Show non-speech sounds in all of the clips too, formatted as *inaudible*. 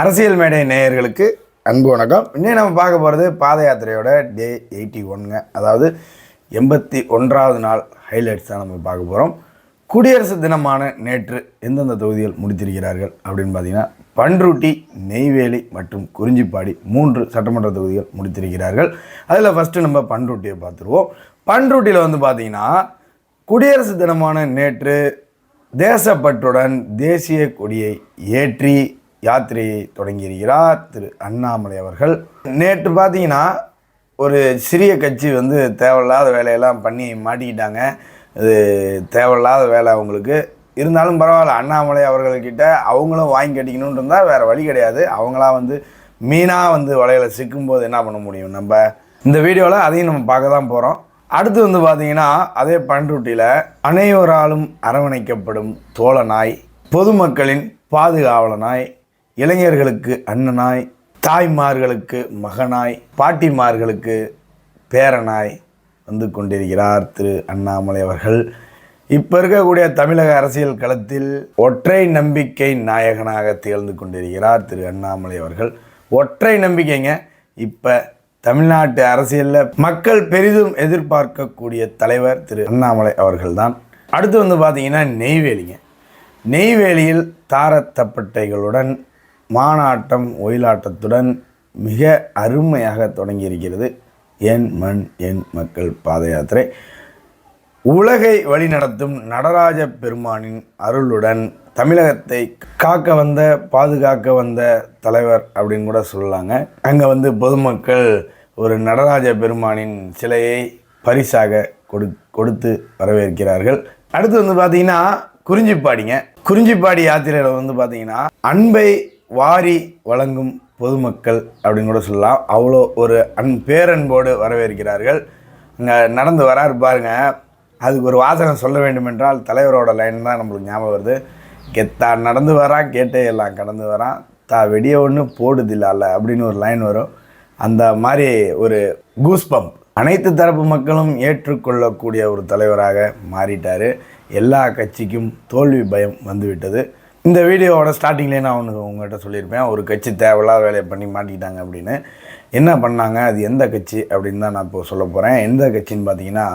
அரசியல் மேடை நேயர்களுக்கு அன்பு வணக்கம். இன்னும் நம்ம பார்க்க போகிறது பாத யாத்திரையோட டே எயிட்டி ஒன்ங்க அதாவது எண்பத்தி ஒன்றாவது நாள் ஹைலைட்ஸ் தான் நம்ம பார்க்க போகிறோம் குடியரசு தினமான நேற்று எந்தெந்த தொகுதிகள் முடித்திருக்கிறார்கள் அப்படின்னு பார்த்தீங்கன்னா பன்ருட்டி நெய்வேலி மற்றும் குறிஞ்சிப்பாடி மூன்று சட்டமன்ற தொகுதிகள் முடித்திருக்கிறார்கள். அதில் ஃபஸ்ட்டு நம்ம பன்ருட்டியை பார்த்துருவோம். பன்ருட்டியில் வந்து பார்த்தீங்கன்னா குடியரசு தினமான நேற்று தேசப்பற்றுடன் தேசிய கொடியை ஏற்றி யாத்திரையை தொடங்கியிருக்கிறார் திரு அண்ணாமலை அவர்கள். நேற்று பார்த்தீங்கன்னா ஒரு சிறிய கட்சி வந்து தேவையில்லாத வேலையெல்லாம் பண்ணி மாட்டிக்கிட்டாங்க. இது தேவையில்லாத வேலை அவங்களுக்கு. இருந்தாலும் பரவாயில்ல அண்ணாமலை அவர்கள்கிட்ட அவங்களும் வாங்கி கட்டிக்கணும்னு இருந்தால் வேறு வழி கிடையாது. அவங்களாம் வந்து மீனாக வந்து வலையில் சிக்கும்போது என்ன பண்ண முடியும் நம்ம? இந்த வீடியோவில் அதையும் நம்ம பார்க்க தான் போகிறோம் அடுத்து வந்து பார்த்தீங்கன்னா அதே பண்ருட்டியில் அனைவராலும் அரவணைக்கப்படும் தோழனாய் பொதுமக்களின் பாதுகாவலனாய் இளைஞர்களுக்கு அண்ணனாய் தாய்மார்களுக்கு மகனாய் பாட்டிமார்களுக்கு பேரனாய் வந்து கொண்டிருக்கிறார் திரு அண்ணாமலை அவர்கள். இப்போ இருக்கக்கூடிய தமிழக அரசியல் களத்தில் ஒற்றை நம்பிக்கை நாயகனாக திகழ்ந்து கொண்டிருக்கிறார் திரு அண்ணாமலை அவர்கள். ஒற்றை நம்பிக்கைங்க. இப்போ தமிழ்நாட்டு அரசியலில் மக்கள் பெரிதும் எதிர்பார்க்கக்கூடிய தலைவர் திரு அண்ணாமலை அவர்கள்தான். அடுத்து வந்து பார்த்தீங்கன்னா நெய்வேலிங்க. நெய்வேலியில் தாரத்தப்பட்டைகளுடன் மானாட்டம் ஒயிலாட்டத்துடன் மிக அருமையாக தொடங்கியிருக்கிறது. என் மண் என் மக்கள் பாத யாத்திரை உலகை வழிநடத்தும் நடராஜ பெருமானின் அருளுடன் தமிழகத்தை காக்க வந்த பாதுகாக்க வந்த தலைவர் அப்படின்னு கூட சொல்லலாங்க. அங்கே வந்து பொதுமக்கள் ஒரு நடராஜ பெருமானின் சிலையை பரிசாக கொடு கொடுத்து வரவேற்கிறார்கள். அடுத்து வந்து பார்த்தீங்கன்னா குறிஞ்சிப்பாடிங்க. குறிஞ்சிப்பாடி யாத்திரையில் வந்து பார்த்தீங்கன்னா அன்பை வாரி வழங்கும் பொதுமக்கள் அப்படின்னு கூட சொல்லலாம். அவ்வளோ ஒரு அன் பேரன்போடு வரவேற்கிறார்கள். இங்கே நடந்து வராரு பாருங்க. அதுக்கு ஒரு வாசகம் சொல்ல வேண்டுமென்றால் தலைவரோட லைன் தான் நம்மளுக்கு ஞாபகம் வருது. கெத்தா நடந்து வரான் கேட்டே எல்லாம் கடந்து வரான் தா வெடிய ஒன்று போடுதில்ல அப்படின்னு ஒரு லைன் வரும். அந்த மாதிரி ஒரு கூஸ் பம்ப் அனைத்து தரப்பு மக்களும் ஏற்றுக்கொள்ளக்கூடிய ஒரு தலைவராக மாறிட்டார். எல்லா கட்சிக்கும் தோல்வி பயம் வந்துவிட்டது. இந்த வீடியோவோட ஸ்டார்டிங்லேயே நான் ஒன்று உங்கள்கிட்ட சொல்லியிருப்பேன். ஒரு கட்சி தேவையில்லாத வேலையை பண்ணி மாட்டிக்கிட்டாங்க அப்படின்னு. என்ன பண்ணாங்க? அது எந்த கட்சி அப்படின்னு தான் நான் இப்போ சொல்ல போகிறேன் எந்த கட்சின்னு பார்த்தீங்கன்னா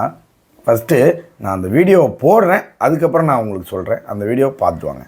ஃபஸ்ட்டு நான் அந்த வீடியோவை போடுறேன். அதுக்கப்புறம் நான் உங்களுக்கு சொல்கிறேன் அந்த வீடியோ பார்த்துவாங்க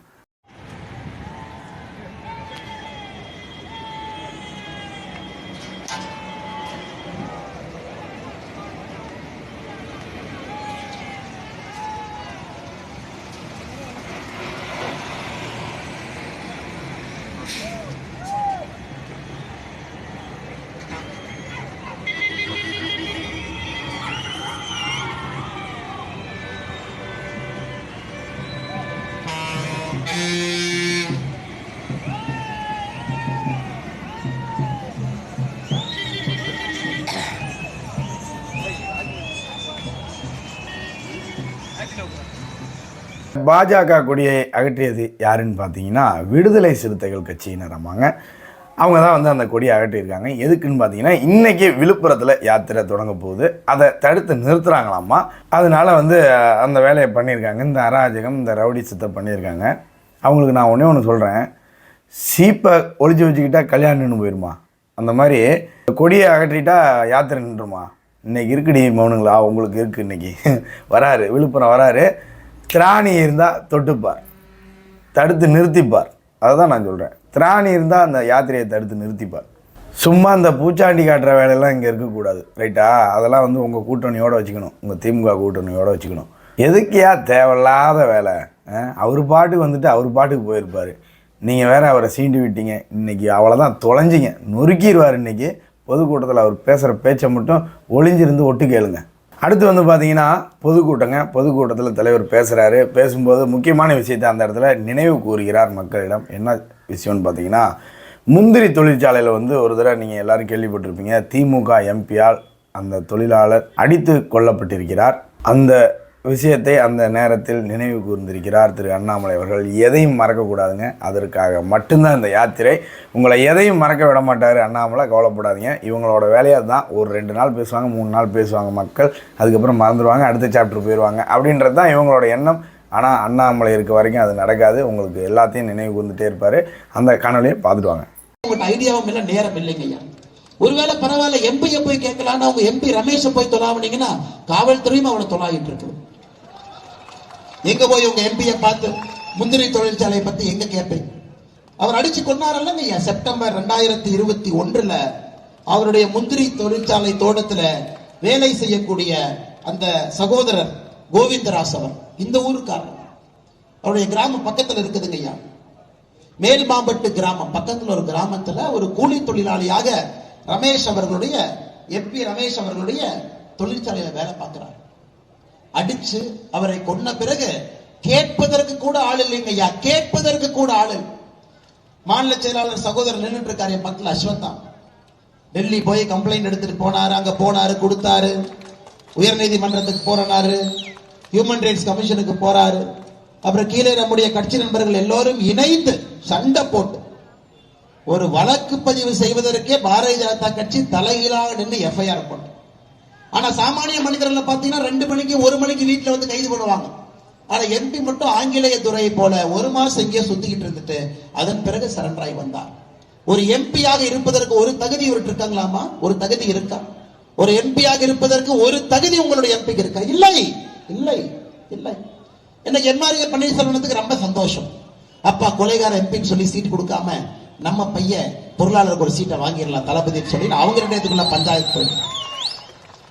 பாஜக கொடியை அகற்றியது யாருன்னு பார்த்தீங்கன்னா விடுதலை சிறுத்தைகள் கட்சியினராமாங்க அவங்க தான் வந்து அந்த கொடியை அகற்றியிருக்காங்க. எதுக்குன்னு பார்த்தீங்கன்னா இன்றைக்கி விழுப்புரத்தில் யாத்திரை தொடங்க போகுது. அதை தடுத்து நிறுத்துகிறாங்களாமா அதனால வந்து அந்த வேலையை பண்ணியிருக்காங்க. இந்த அராஜகம் இந்த ரவுடி சித்தை பண்ணியிருக்காங்க. அவங்களுக்கு நான் ஒன்றே ஒன்று சொல்கிறேன் சீப்பை ஒழிஞ்சு வச்சுக்கிட்டா கல்யாணம்னு போயிருமா? அந்த மாதிரி கொடியை அகற்றிட்டா யாத்திரை நின்றுமா? இன்னைக்கு இருக்குடி மௌனுங்களா? உங்களுக்கு இருக்குது இன்னைக்கு. *laughs* வராரு விழுப்புரம் வராரு. திராணி இருந்தால் தொட்டுப்பார். தடுத்து நிறுத்திப்பார். அதை தான் நான் சொல்கிறேன் திராணி இருந்தால் அந்த யாத்திரையை தடுத்து நிறுத்திப்பார். சும்மா அந்த பூச்சாண்டி காட்டுற வேலையெல்லாம் இங்கே இருக்கக்கூடாது. ரைட்டா? அதெல்லாம் வந்து உங்கள் கூட்டணியோடு வச்சுக்கணும். உங்கள் திமுக கூட்டணியோடு வச்சுக்கணும். எதுக்கியா தேவையில்லாத வேலை? அவர் பாட்டுக்கு வந்துட்டு அவர் பாட்டுக்கு போயிருப்பார். நீங்கள் வேறு அவரை சீண்டி விட்டீங்க. இன்னைக்கு அவ்வளோதான் தொலைஞ்சிங்க. நொறுக்கிடுவார் இன்றைக்கி பொதுக்கூட்டத்தில் அவர் பேசுகிற பேச்சை மட்டும் ஒளிஞ்சிருந்து ஒட்டு கேளுங்க. அடுத்து வந்து பார்த்தீங்கன்னா பொதுக்கூட்டங்க. பொதுக்கூட்டத்தில் தலைவர் பேசுகிறாரு பேசும்போது முக்கியமான விஷயத்தை அந்த இடத்துல நினைவு கூறுகிறார் மக்களிடம். என்ன விஷயம்னு பார்த்தீங்கன்னா முந்திரி தொழிற்சாலையில் வந்து ஒரு தடவை நீங்கள் எல்லாரும் கேள்விப்பட்டிருப்பீங்க. திமுக எம்பியால் அந்த தொழிலாளர் அடித்து கொல்லப்பட்டிருக்கிறார். அந்த விஷயத்தை அந்த நேரத்தில் நினைவு கூர்ந்திருக்கிறார் திரு அண்ணாமலை அவர்கள். எதையும் மறக்கக்கூடாதுங்க. அதற்காக மட்டும்தான் இந்த யாத்திரை. உங்களை எதையும் மறக்க விட மாட்டார் அண்ணாமலை. கவலைப்படாதீங்க. இவங்களோட வேலையாக தான் ஒரு ரெண்டு நாள் பேசுவாங்க மூணு நாள் பேசுவாங்க மக்கள். அதுக்கப்புறம் மறந்துடுவாங்க அடுத்த சாப்டர் போயிடுவாங்க அப்படின்றது தான் இவங்களோட எண்ணம். ஆனால் அண்ணாமலை இருக்க வரைக்கும் அது நடக்காது. உங்களுக்கு எல்லாத்தையும் நினைவு கூர்ந்துட்டே இருப்பார். அந்த காணொலியை பார்த்துடுவாங்க. ஐடியாவும் இல்லை நேரம் இல்லைங்க ஐயா. ஒருவேளை பரவாயில்ல எம்பியை போய் கேட்கலான்னு அவங்க எம்பி ரமேஷை போய் தொலாவினீங்கன்னா காவல்துறையும் அவனை தொலாவிட்டு இருக்குது எங்க போய் உங்க எம்பியை பார்த்து முந்திரி தொழிற்சாலையை பத்தி எங்க கேட்பீங்க அவர் அடிச்சு கொண்டாரல்லங்க ஐயா செப்டம்பர் ரெண்டாயிரத்தி இருபத்தி ஒன்றுல அவருடைய முந்திரி தொழிற்சாலை தோட்டத்துல வேலை செய்யக்கூடிய அந்த சகோதரர் கோவிந்தராஸ் அவர் இந்த ஊருக்காரர். அவருடைய கிராமம் பக்கத்துல இருக்குதுங்க ஐயா. மேல்மாம்பட்டு கிராமம் பக்கத்துல ஒரு கிராமத்துல ஒரு கூலி தொழிலாளியாக ரமேஷ் அவர்களுடைய எம்பி ரமேஷ் அவர்களுடைய தொழிற்சாலையில வேலை பார்க்கிறார். அடிச்சு அவரை கொன்ன பிறகு கேட்பதற்கு கூட ஆள் இல்லைங்க ஐயா கேட்பதற்கு கூட ஆள் மாநில செயலாளர் சகோதரர் நின்றுட்டு இருக்காரு என் பக்கத்துல டெல்லி போய் கம்ப்ளைண்ட் எடுத்துட்டு போனாரு அங்க போனாரு கொடுத்தாரு. உயர்நீதிமன்றத்துக்கு போறாரு ஹியூமன் ரைட்ஸ் கமிஷனுக்கு போறாரு. அப்புறம் கீழே நம்முடைய கட்சி நண்பர்கள் எல்லோரும் இணைந்து சண்டை போட்டு ஒரு வழக்கு பதிவு செய்வதற்கே பாரதிய ஜனதா கட்சி தலைகீழாக நின்று எஃப்ஐஆர் போட்டு. ஆனா சாமானிய மனிதர்கள் பாத்தீங்கன்னா ரெண்டு மணிக்கு ஒரு மணிக்கு வீட்டுல வந்து கைது பண்ணுவாங்க. ஆனா எம்பி மட்டும் ஆங்கிலேய துறை போல ஒரு மாசம் இங்கே சுத்திக்கிட்டு இருந்துட்டு அதன் பிறகு சரண்டராய் வந்தார். ஒரு எம்பியாக இருப்பதற்கு ஒரு தகுதி இவர்கிட்ட இருக்காங்களாமா? ஒரு தகுதி இருக்கா? ஒரு எம்பியாக இருப்பதற்கு ஒரு தகுதி உங்களுடைய எம்பிக்கு இருக்கா? இல்லை. இல்லை. இல்லை. எனக்கு எம்ஆர்ஏ பன்னீர்செல்வனத்துக்கு ரொம்ப சந்தோஷம். அப்பா கொலைகார எம்பின்னு சொல்லி சீட் கொடுக்காம நம்ம பையன் பொருளாளருக்கு ஒரு சீட்டை வாங்கிடலாம் தளபதினு சொல்லி அவங்க ரெண்டு பஞ்சாயத்து போயிட்டு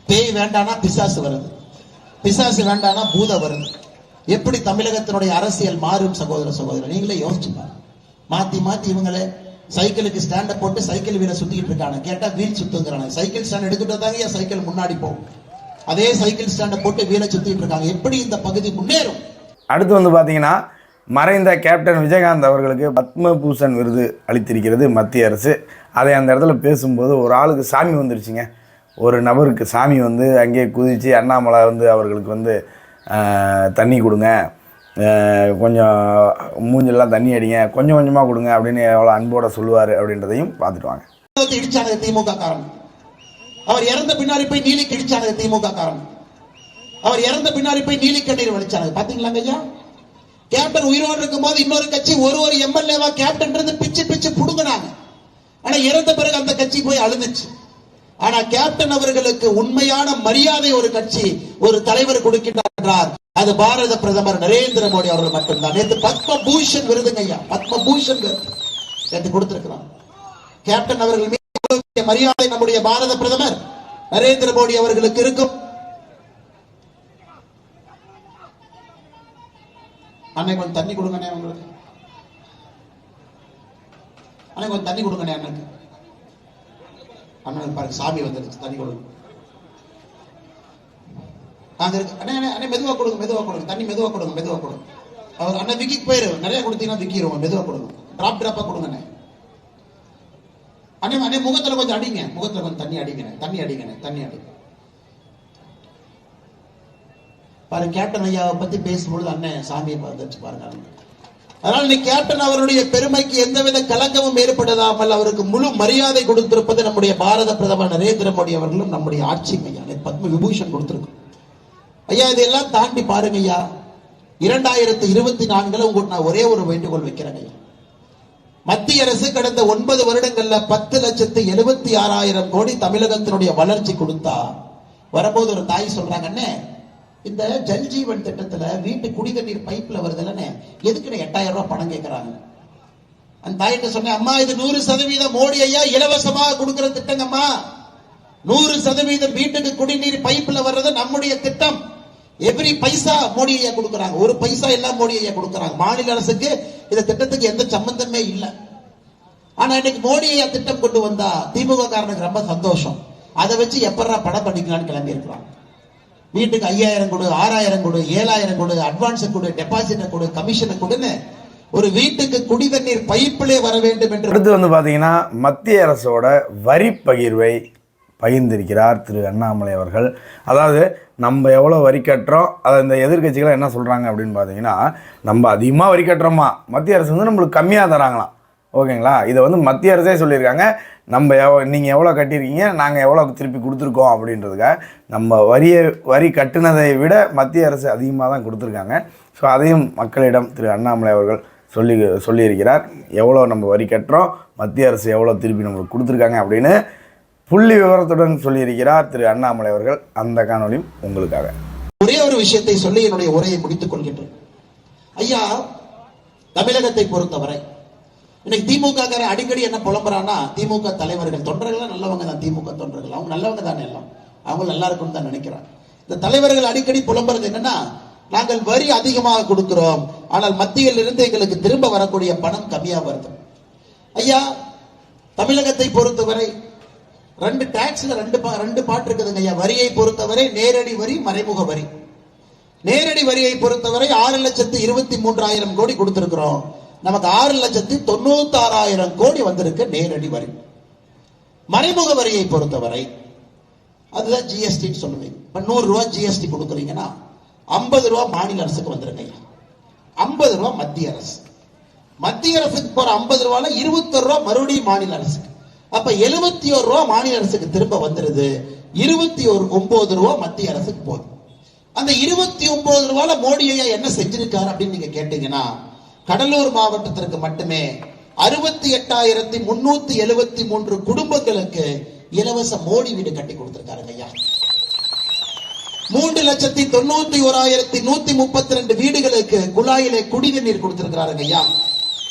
பேய் வேண்டானா பிசாசு வருது. பிசாசு வேண்டானா பூத வருது. எப்படி தமிழகத்தினுடைய அரசியல் மாறும் சகோதர சகோதரர்? நீங்களே யோசிச்சு பாருங்க. மாத்தி மாத்தி இவங்களே சைக்கிளுக்கு ஸ்டாண்ட போட்டு சைக்கிள் வீட சுத்திக்கிட்டு இருக்காங்க கேட்டா வீல் சுத்துங்கிறாங்க சைக்கிள் ஸ்டாண்ட் எடுத்துட்டு தாங்க ஏன் சைக்கிள் முன்னாடி போகும் அதே சைக்கிள் ஸ்டாண்ட போட்டு வீல சுத்திட்டு இருக்காங்க. எப்படி இந்த பகுதி முன்னேறும்? அடுத்து வந்து பாத்தீங்கன்னா மறைந்த கேப்டன் விஜயகாந்த் அவர்களுக்கு பத்மபூஷன் விருது அளித்திருக்கிறது மத்திய அரசு. அதை அந்த இடத்துல பேசும்போது ஒரு ஆளுக்கு சாமி வந்துருச்சுங்க. ஒரு நபருக்கு சாமி வந்து அங்கேயே குதித்து அண்ணாமலை வந்து அவர்களுக்கு வந்து தண்ணி கொடுங்க. கொஞ்சம் மூஞ்செல்லாம் தண்ணி அடிங்க. கொஞ்சம் கொஞ்சமாக கொடுங்க அப்படின்னு எவ்வளோ அன்போட சொல்லுவார் அப்படின்றதையும் பார்த்துட்டு வாங்க. வந்து திமுக காரன் அவர் இறந்த பின்னாடி போய் நீலி கிடிச்சானது திமுக காரன் அவர் இறந்த பின்னாடி போய் நீலி கண்ணீர் வலிச்சாங்க பாத்தீங்களா ஐயா கேப்டன் உயிரோடு இருக்கும்போது இன்னொரு கட்சி ஒரு ஒரு எம்எல்ஏவா கேப்டன் இருந்து பிச்சு பிச்சு புடுங்கினாங்க. ஆனா இறந்த பிறகு அந்த கட்சி போய் அழுந்துச்சு. ஆனா கேப்டன் அவர்களுக்கு உண்மையான மரியாதை ஒரு கட்சி ஒரு தலைவர் கொடுக்கின்றார். என்றார் அது பாரத பிரதமர் நரேந்திர மோடி அவர்கள் மட்டும்தான். நேற்று பத்மபூஷன் விருதுங்க ஐயா. பத்மபூஷன் விருது. நேற்று கொடுத்திருக்கிறார் கேப்டன் அவர்கள் மீது மரியாதை நம்முடைய பாரத பிரதமர் நரேந்திர மோடி அவர்களுக்கு இருக்கும். அன்னை கொஞ்சம் தண்ணி கொடுங்கண்ணே உங்களுக்கு. அன்னை கொஞ்சம் தண்ணி கொடுங்கண்ணே அண்ணனுக்கு. அண்ணன் பாருங்க சாமி வந்துருச்சு தண்ணி கொடுங்க அங்க இருக்கு அண்ணே அண்ணே மெதுவா கொடுங்க மெதுவா கொடுங்க தண்ணி மெதுவா கொடுங்க மெதுவா கொடுங்க. அவர் அண்ணன் விக்கிக்கு போயிரு. நிறைய கொடுத்தீங்கன்னா விக்கிடுவோம் மெதுவா கொடுங்க. டிராப் டிராப்பா கொடுங்க அண்ணே. அண்ணே அண்ணே முகத்துல கொஞ்சம் அடிங்க. முகத்துல கொஞ்சம் தண்ணி அடிங்கண்ணே தண்ணி அடிங்கண்ணே தண்ணி அடிங்க பாரு கேப்டன் ஐயாவை பத்தி பேசும்பொழுது அண்ணன் சாமியை பார்த்துச்சு பாருங்க ஆனால் அதனால நீ கேப்டன் அவருடைய பெருமைக்கு எந்தவித கலக்கமும் ஏற்படாமல் அவருக்கு முழு மரியாதை கொடுத்திருப்பது நம்முடைய பாரத பிரதமர் நரேந்திர மோடி அவர்களும் நம்முடைய ஆட்சி ஐயா பத்ம விபூஷன் கொடுத்திருக்கோம். ஐயா இதெல்லாம் தாண்டி பாருங்க ஐயா. இரண்டாயிரத்தி இருபத்தி நான்குல உங்களுக்கு நான் ஒரே ஒரு வேண்டுகோள் வைக்கிறேன் ஐயா. மத்திய அரசு கடந்த ஒன்பது வருடங்கள்ல பத்து லட்சத்து எழுபத்தி ஆறாயிரம் கோடி தமிழகத்தினுடைய வளர்ச்சி கொடுத்தா வரும்போது ஒரு தாய் சொல்றாங்க அண்ணே இந்த ஜல் ஜீவன் திட்டத்துல வீட்டு குடிதண்ணீர் பைப்ல வருதுலன்னு எதுக்கு எட்டாயிரம் ரூபாய் பணம் கேட்கறாங்க அந்த தாயிட்ட சொன்னேன் அம்மா இது நூறு சதவீதம் மோடி ஐயா இலவசமாக கொடுக்கிற திட்டங்கம்மா. நூறு சதவீதம் வீட்டுக்கு குடிநீர் பைப்ல வர்றது நம்முடைய திட்டம். எவ்ரி பைசா மோடி ஐயா கொடுக்கறாங்க. ஒரு பைசா எல்லாம் மோடி ஐயா கொடுக்கறாங்க. மாநில அரசுக்கு இந்த திட்டத்துக்கு எந்த சம்பந்தமே இல்லை. ஆனா இன்னைக்கு மோடி ஐயா திட்டம் கொண்டு வந்தா திமுக காரனுக்கு ரொம்ப சந்தோஷம். அதை வச்சு எப்படா படம் பண்ணிக்கலாம்னு கிளம்பி இருக்கிறாங்க வீட்டுக்கு ஐயாயிரம் கொடு ஆறாயிரம் கொடு ஏழாயிரம் கொடு அட்வான்ஸ் கொடு டெபாசிட்டை கொடு கமிஷனை கொடுன்னு ஒரு வீட்டுக்கு குடிதண்ணீர் பைப்பிலே வர வேண்டும் என்று அடுத்து வந்து பார்த்தீங்கன்னா மத்திய அரசோட வரி பகிர்வை பகிர்ந்திருக்கிறார் திரு அண்ணாமலை அவர்கள். அதாவது நம்ம எவ்வளோ வரி கட்டுறோம் அதை இந்த எதிர்க்கட்சிகள் என்ன சொல்கிறாங்க அப்படின்னு பார்த்தீங்கன்னா நம்ம அதிகமாக வரி கட்டுறோமா? மத்திய அரசு வந்து நம்மளுக்கு கம்மியாக தராங்களாம். ஓகேங்களா? இதை வந்து மத்திய அரசே சொல்லியிருக்காங்க. நம்ம எவ்வளோ நீங்கள் எவ்வளோ கட்டியிருக்கீங்க நாங்கள் எவ்வளோ திருப்பி கொடுத்துருக்கோம் அப்படின்றதுக்காக நம்ம வரியை வரி கட்டினதை விட மத்திய அரசு அதிகமாக தான் கொடுத்துருக்காங்க. ஸோ அதையும் மக்களிடம் திரு அண்ணாமலை அவர்கள் சொல்லி சொல்லியிருக்கிறார். எவ்வளோ நம்ம வரி கட்டுறோம் மத்திய அரசு எவ்வளோ திருப்பி நம்மளுக்கு கொடுத்துருக்காங்க அப்படின்னு புள்ளி விவரத்துடன் சொல்லியிருக்கிறார் திரு அண்ணாமலை அவர்கள். அந்த காணொலியும் உங்களுக்காக. ஒரே ஒரு விஷயத்தை சொல்லி என்னுடைய உரையை முடித்துக் கொள்கின்றேன். ஐயா தமிழகத்தை பொறுத்தவரை இன்னைக்கு திமுக காரன் அடிக்கடி என்ன புலம்புறான்னா திமுக தலைவர்கள் தொண்டர்கள் நல்லவங்க தான் திமுக தொண்டர்கள். அவங்க நல்லவங்க தானே எல்லாம். அவங்க நல்லா இருக்கும்னு தான் நினைக்கிறாங்க. இந்த தலைவர்கள் அடிக்கடி புலம்புறது என்னன்னா நாங்கள் வரி அதிகமாக கொடுக்கிறோம். ஆனால் மத்தியில் இருந்து எங்களுக்கு திரும்ப வரக்கூடிய பணம் கம்மியா வருது. ஐயா தமிழகத்தை பொறுத்தவரை ரெண்டு டாக்ஸ்ல ரெண்டு பா- ரெண்டு பாட்டு இருக்குதுங்க ஐயா. வரியை பொறுத்தவரை நேரடி வரி மறைமுக வரி. நேரடி வரியை பொறுத்தவரை ஆறு லட்சத்து இருபத்தி மூன்றாயிரம் கோடி கொடுத்திருக்கிறோம். நமக்கு ஆறு லட்சத்து தொண்ணூத்தாறாயிரம் கோடி வந்திருக்கு நேரடி வரி. மறைமுக வரியை பொறுத்தவரை அதுதான் ஜிஎஸ்டி சொல்லுவீங்க இப்போ நூறு ரூபாய் ஜிஎஸ்டி கொடுக்குறீங்கன்னா ஐம்பது ரூபாய் மாநில அரசுக்கு வந்துருங்க ஐயா. ஐம்பது ரூபாய் மத்திய அரசு. மத்திய அரசுக்கு போற ஐம்பது ரூபால இருபத்தொரு ரூபா மறுபடியும் மாநில அரசுக்கு. அப்ப எழுபத்தி ஒரு ரூபா மாநில அரசுக்கு திரும்ப வந்துருது இருபத்தி ஒரு ஒன்பது ரூபா மத்திய அரசுக்கு போகுது அந்த இருபத்தி ஒன்பது ரூபால மோடி ஐயா என்ன செஞ்சிருக்காரு அப்படின்னு நீங்க கேட்டீங்கன்னா கடலூர் மாவட்டத்திற்கு மட்டுமே அறுபத்தி எட்டாயிரத்தி முன்னூத்தி எழுபத்தி மூன்று குடும்பங்களுக்கு இலவச மோடி வீடு கட்டி கொடுத்திருக்காருங்க ஐயா. மூன்று லட்சத்தி தொண்ணூத்தி ஓராயிரத்தி நூத்தி முப்பத்தி ரெண்டு வீடுகளுக்கு குழாயிலே குடிநீர் கொடுத்திருக்கிறாருங்க ஐயா.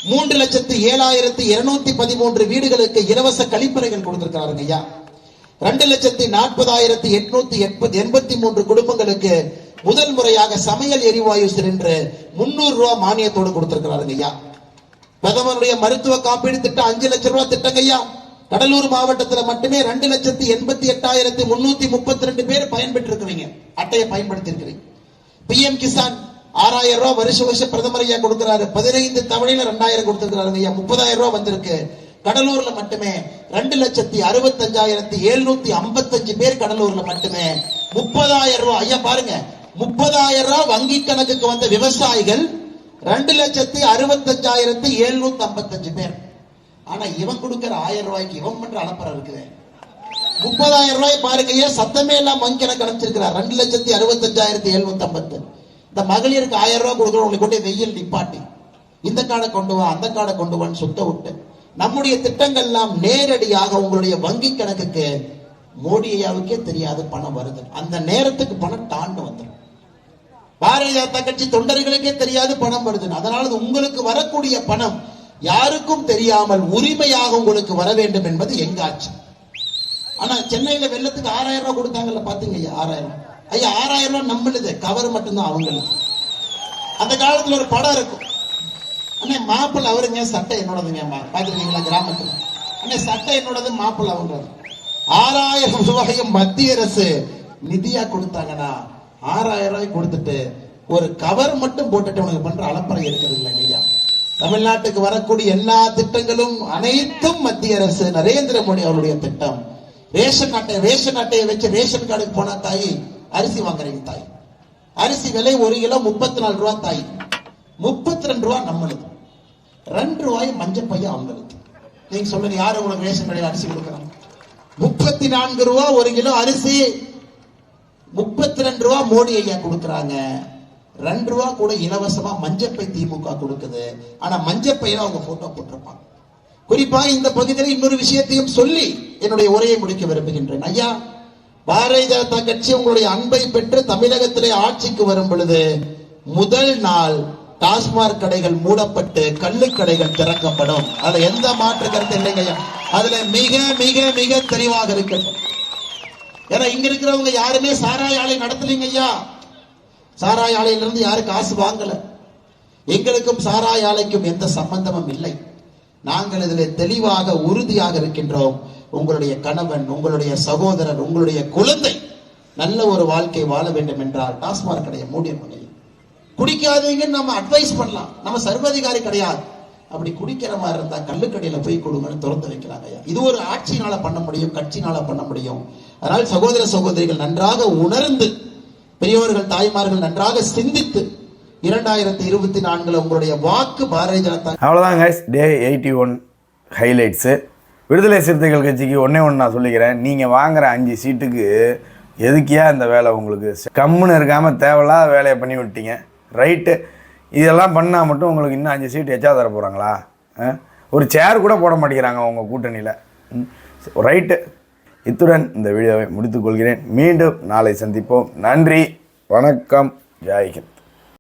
மூன்று லட்சத்தி ஏழாயிரத்தி இருநூத்தி பதிமூன்று வீடுகளுக்கு இலவச கழிப்பறைகள் கொடுத்திருக்கிறாருங்க ஐயா. ரெண்டு லட்சத்தி நாற்பதாயிரத்தி எட்நூத்தி எண்பத்தி எண்பத்தி மூன்று குடும்பங்களுக்கு முதல் முறையாக சமையல் எரிவாயு சிலிண்டர் முன்னூறு ரூபாய் மானியத்தோடு கொடுத்திருக்கிறாருங்க ஐயா. பிரதமருடைய மருத்துவ காப்பீடு திட்டம் அஞ்சு லட்சம் ரூபாய் திட்டங்க ஐயா. கடலூர் மாவட்டத்துல மட்டுமே ரெண்டு லட்சத்தி எண்பத்தி எட்டாயிரத்தி முன்னூத்தி முப்பத்தி ரெண்டு பேர் பயன்பெற்று இருக்கிறீங்க அட்டையை பயன்படுத்தி இருக்கிறீங்க பிஎம் கிசான் ஆறாயிரம் ரூபாய் வருஷ வருஷம் பிரதமர் ஐயா கொடுக்கிறாரு. பதினைந்து தவணையில ரெண்டாயிரம் கொடுத்திருக்கிறாரு ஐயா. முப்பதாயிரம் ரூபாய் வந்திருக்கு. கடலூர்ல மட்டுமே ரெண்டு லட்சத்தி அறுபத்தஞ்சாயிரத்தி எழுநூத்தி ஐம்பத்தஞ்சு பேர் கடலூர்ல மட்டுமே முப்பதாயிரம் ரூபாய் ஐயா பாருங்க. முப்பதாயிரம் ரூபாய் வங்கி கணக்குக்கு வந்த விவசாயிகள் ரெண்டு லட்சத்தி அறுபத்தஞ்சாயிரத்தி எழுநூத்தி ஐம்பத்தஞ்சு பேர். ஆனா இவன் கொடுக்கிற ஆயிரம் ரூபாய்க்கு இவன் பண்ற அலப்பறம் இருக்குது. முப்பதாயிரம் ரூபாய் பாருங்க சத்தமே எல்லாம் வங்கி கணக்கு அனுப்பிச்சிருக்கிறார். ரெண்டு லட்சத்தி அறுபத்தஞ்சாயிரத்தி எழுநூத்தி ஐம்பத்து இந்த மகளிருக்கு ஆயிரம் ரூபாய் கொடுக்குறோம் உங்களுக்கு கொண்டு வெயில் நிப்பாட்டி. இந்த காடை கொண்டு வா அந்த காடை கொண்டு வான்னு சுத்த விட்டு. நம்முடைய திட்டங்கள் எல்லாம் நேரடியாக உங்களுடைய வங்கி கணக்குக்கு மோடி ஐயாவுக்கே தெரியாது பணம் வருது. அந்த நேரத்துக்கு பணம் தாண்டு வந்துடும் பாரதிய ஜனதா கட்சி தொண்டர்களுக்கே தெரியாது பணம் வருது அதனால உங்களுக்கு வரக்கூடிய பணம் யாருக்கும் தெரியாமல் உரிமையாக உங்களுக்கு வர வேண்டும் என்பது எங்க ஆட்சி? ஆனா சென்னையில வெள்ளத்துக்கு ஆறாயிரம் ரூபாய் கொடுத்தாங்கல்ல பாத்தீங்க ஐயா ஆறாயிரம். ஐயா ஆறாயிரம் ரூபாய் நம்மளுது கவர் மட்டும்தான் அவங்களுக்கு. அந்த காலத்துல ஒரு படம் இருக்கும். அண்ணே மாப்பிள்ள அவருங்க சட்டை என்னோடதுங்க பாத்துருக்கீங்களா கிராமத்துல? அண்ணே சட்டை என்னோடது மாப்பிள்ளை அவங்க ஆறாயிரம் ரூபாயும் மத்திய அரசு நிதியா கொடுத்தாங்கன்னா ஆறாயிரம் ரூபாய் கொடுத்துட்டு ஒரு கவர் மட்டும் போட்டுட்டு உனக்கு பண்ற அலப்பறை இருக்கிறது இல்லை ஐயா தமிழ்நாட்டுக்கு வரக்கூடிய எல்லா திட்டங்களும் அனைத்தும் மத்திய அரசு நரேந்திர மோடி அவருடைய திட்டம். ரேஷன் அட்டை ரேஷன் அட்டையை வச்சு ரேஷன் கார்டுக்கு போனா தாய் அரிசி வாங்குறீங்க தாய். அரிசி விலை ஒரு கிலோ முப்பத்தி நாலு ரூபா தாய். முப்பத்தி ரெண்டு ரூபா நம்மளுக்கு. ரெண்டு ரூபாய் மஞ்சள் பையன் அவங்களுக்கு. நீங்க சொல்லுங்க யாரு உங்களுக்கு ரேஷன் கடையில் அரிசி கொடுக்குறாங்க? முப்பத்தி நான்கு ரூபா ஒரு கிலோ அரிசி முப்பத்தி ரெண்டு ரூபா மோடி ஐயா கொடுக்குறாங்க. ரெண்டு ரூபா கூட இலவசமா மஞ்சப்பை திமுக கொடுக்குது. ஆனா மஞ்சப்பையில அவங்க போட்டோ போட்டிருப்பாங்க. குறிப்பா இந்த பகுதியில் இன்னொரு விஷயத்தையும் சொல்லி என்னுடைய உரையை முடிக்க விரும்புகின்றேன். ஐயா பாரதிய ஜனதா கட்சி உங்களுடைய அன்பை பெற்று தமிழகத்திலே ஆட்சிக்கு வரும் பொழுது முதல் நாள் டாஸ்மாக் கடைகள் மூடப்பட்டு கள்ளு கடைகள் திறக்கப்படும். அதுல எந்த மாற்று கருத்து இல்லைங்க ஐயா. அதுல மிக மிக மிக தெளிவாக இருக்கட்டும் ஏன்னா இங்க இருக்கிறவங்க யாருமே சாராய ஆலை நடத்தலைங்க ஐயா. சாராய ஆலையிலிருந்து யாரும் காசு வாங்கல. எங்களுக்கும் சாராய ஆலைக்கும் எந்த சம்பந்தமும் இல்லை. நாங்கள் இதில் தெளிவாக உறுதியாக இருக்கின்றோம். உங்களுடைய கணவன் உங்களுடைய சகோதரர் உங்களுடைய குழந்தை நல்ல ஒரு வாழ்க்கை வாழ வேண்டும் என்றால் டாஸ்மாக் கடையை முடியும் குடிக்காதீங்கன்னு நம்ம அட்வைஸ் பண்ணலாம். நம்ம சர்வாதிகாரி கிடையாது. அப்படி குடிக்கிற மாதிரி இருந்தா கள்ளுக்கடையில போய் கொடுங்கன்னு திறந்து வைக்கிறாங்க ஐயா. இது ஒரு ஆட்சினால பண்ண முடியும் கட்சினால பண்ண முடியும். அதனால் சகோதர சகோதரிகள் நன்றாக உணர்ந்து பெரியவர்கள் தாய்மார்கள் நன்றாக சிந்தித்து இரண்டாயிரத்தி இருபத்தி நான்கில் உங்களுடைய வாக்கு பாரதிய ஜனதா அவ்வளோதான் guys day eighty one highlights Viduthalai Chiruthaigal கட்சிக்கு ஒன்றே ஒன்று நான் சொல்லிக்கிறேன். நீங்கள் வாங்குற அஞ்சு சீட்டுக்கு எதுக்கியா இந்த வேலை உங்களுக்கு? கம்முன்னு இருக்காமல் தேவையில்லாத வேலையை பண்ணி விட்டீங்க. ரைட்டு இதெல்லாம் பண்ணால் மட்டும் உங்களுக்கு இன்னும் அஞ்சு சீட்டு எச்சா தர போகிறாங்களா ஒரு சேர் கூட போட மாட்டேங்கிறாங்க அவங்க கூட்டணியில். ரைட்டு இத்துடன் இந்த வீடியோவை முடித்துக்கொள்கிறேன் மீண்டும் நாளை சந்திப்போம். நன்றி. வணக்கம். ஜெய்ஹிந்த்